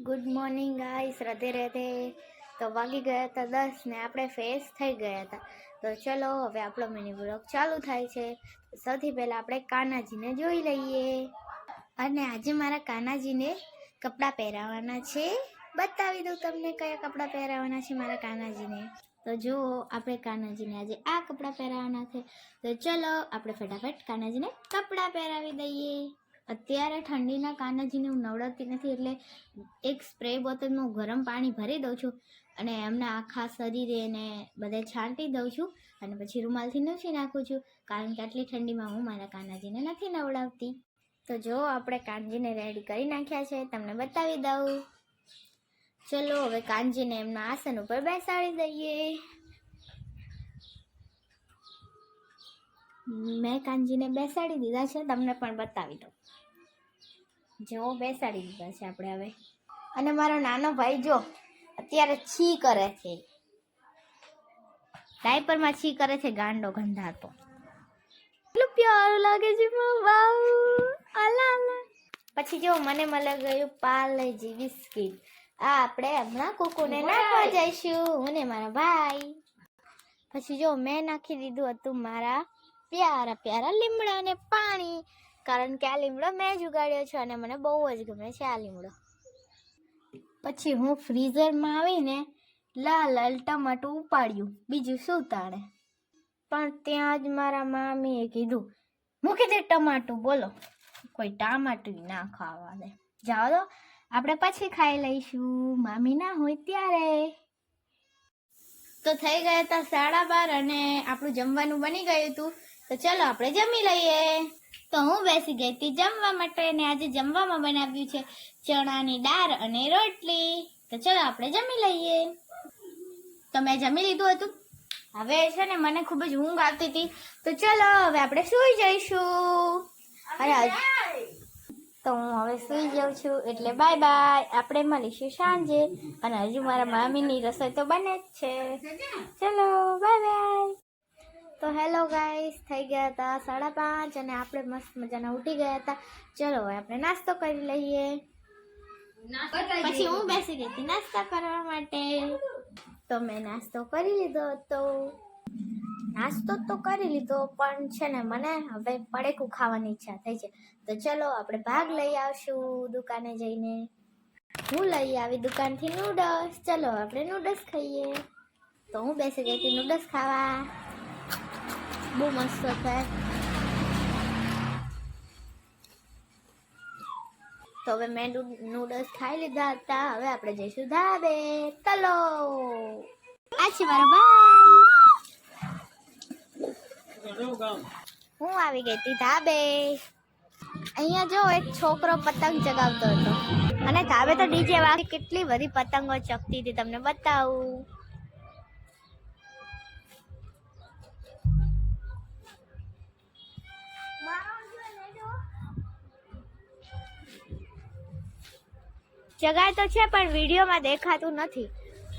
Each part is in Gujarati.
Good morning guys Radhe Radhe. તો વાગી ગયા હતા દસ ને આપણે ફેસ થઈ ગયા હતા. તો ચલો, હવે આપણો મિની બ્લોગ ચાલુ થાય છે. સૌથી પહેલાં આપણે કાનાજીને જોઈ લઈએ. અને આજે મારા કાનાજીને કપડાં પહેરાવવાના છે. બતાવી દઉં તમને કયા કપડાં પહેરાવવાના છે મારા કાનાજીને. તો જુઓ, આપણે કાનાજીને આજે આ કપડાં પહેરાવવાના છે. તો ચલો, આપણે ફટાફટ કાનાજીને કપડાં પહેરાવી દઈએ. અત્યારે ઠંડીના કાનાજીને હું નવડાવતી નથી એટલે એક સ્પ્રે બોટલમાં ગરમ પાણી ભરી દઉં છું અને એમના આખા શરીરે એને બધે છાંટી દઉં છું અને પછી રૂમાલથી નૂછી નાખું છું. કારણ કે આટલી ઠંડીમાં હું મારા કાનાજીને નથી નવડાવતી. તો જો આપણે કાનજીને રેડી કરી નાખ્યા છે, તમને બતાવી દઉં. ચલો હવે કાનજીને એમના આસન ઉપર બેસાડી દઈએ. મેં કાનજીને બેસાડી દીધા છે તમને પણ બતાવી દઉં. જો બેસાડી દીધા છે આપણે હવે. અને મારો નાનો ભાઈ જો અત્યારે છી કરે છે. ડાયપરમાં છી કરે છે ગાંડો ગંધાતો. એટલું પ્યારું લાગે છે પછી જો મને મળે ગયું પાર્લેજી બિસ્કિટ આ આપણે હમણાં કુકુને નાખવા જઈશું. હું ને મારા ભાઈ. પછી જો મેં નાખી દીધું હતું મારા પ્યારા પ્યારા લીમડા અને પાણી. કારણ કે આ લીમડો મેં જ ઉગાડ્યો છે અને મને બહુ જ ગમે છે આ લીમડો. પછી હું ફ્રીઝરમાં આવીને લાલ લાલ ટમાટું ઉપાડ્યું. બીજું શું તાણે? પણ ત્યાં જ મારા મામીએ કીધું, મૂકી દે ટમાટું, બોલો. કોઈ ટામાટું ના ખાવા દે. જાઓ તો, આપણે પછી ખાઈ લઈશું. મામી ના હોય ત્યારે. તો થઈ ગયા હતા સાડા બાર અને આપણું જમવાનું બની ગયું હતું. તો ચલો આપણે જમી લઈએ. તો હું બેસી ગઈ હતી જમવા માટે અને આજે જમવામાં બનાવ્યું છે ચણાની દાળ અને રોટલી. તો ચલો આપણે જમી લઈએ. તો મેં જમી લીધું હતું. હવે છે ને મને ખૂબ જ ઊંઘ આવતી હતી. તો ચલો હવે આપણે સૂઈ જઈશું. અરે તો હું હવે સૂઈ જાઉં છું એટલે બાય બાય. આપણે મળીશું સાંજે. અને હજુ મારા મામીની રસોઈ તો બને જ છે. ચલો, બાય બાય. તો હેલો ગાઈસ થઈ ગયા હતા સાડા પાંચ અને આપણે મસ્ત મજાના ઉઠી ગયા હતા. ચલો હવે આપણે નાસ્તો કરી લઈએ. પછી હું બેસી ગઈ હતી નાસ્તા કરવા માટે. તો મેં નાસ્તો કરી લીધો હતો. નાસ્તો તો કરી લીધો પણ છે ને મને હવે પડેકું ખાવાની ઈચ્છા થઈ છે. તો ચલો આપણે ભાગ લઈ આવશું દુકાને જઈને. હું લઈ આવી દુકાનથી નૂડલ્સ ચલો આપણે નૂડલ્સ ખાઈએ. તો હું બેસી ગઈ હતી નૂડલ્સ ખાવા. બહુ મસ્ત થાય તો હવે મેં નૂડલ્સ ખાઈ લીધા હતા. હવે આપણે જઈશું ધાબે. ચલો. આ છે મારો હું આવી ગઈ હતી ધાબે. અહીંયા જો એક છોકરો પતંગ ચગાવતો હતો. અને ધાબે તો ડીજે વાગે કેટલી બધી પતંગો ચગતી હતી તમને બતાવું. જગાય તો છે, પણ વિડીયોમાં દેખાતું નથી.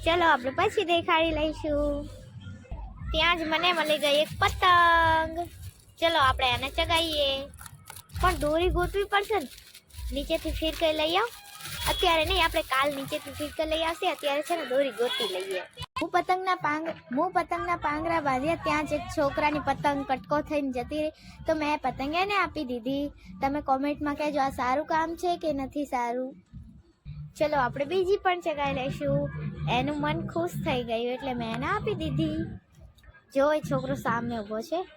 ચલો, આપણે પછી દેખાડી લઈશું. ત્યાં જ મને મળી ગઈ એક પતંગ. ચલો, આપણે આને ચગાવીએ પણ દોરી ગોતવી પડશે ને. નીચેથી ફિરકે લઈ આવ. અત્યારે નહીં, આપણે કાલ નીચેથી ફિરકે લઈ આવશે. અત્યારે છે ને દોરી ગોતી લઈએ. હું પતંગના પાંગ, હું પતંગના પાંગરા બાંધ્યા ત્યાં જ એક છોકરાની પતંગ કટકો થઈને જતી રહી. તો મેં પતંગ એને આપી દીધી. તમે કોમેન્ટમાં કહેજો, આ સારું કામ છે કે નથી સારું? ચલો, આપણે બીજી પણ ચગાવી લઈશું. એનું મન ખુશ થઈ ગયું એટલે મેં એને આપી દીધી. જો, એ છોકરો સામે ઊભો છે.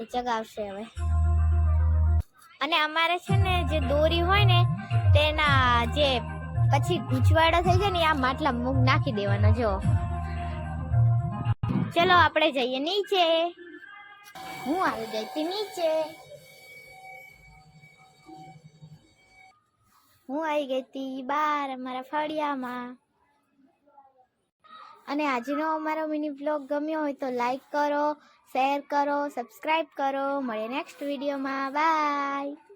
એ ચગાવશે હવે. અને અમારે છે ને, જે દોરી હોય ને, તેના જે પછી ગૂંચવાડો થઈ જાય ને આ માટલા મૂગ નાખી દેવાના, જો. ચલો, આપણે જઈએ નીચે. હું આવી ગઈ નીચે. હું આવી ગઈ હતી બાર અમારા ફળિયામાં અને આજનો અમારો મિની બ્લોગ ગમ્યો હોય તો લાઈક કરો શેર કરો સબસ્ક્રાઈબ કરો. મળીએ નેક્સ્ટ વિડીયોમાં બાય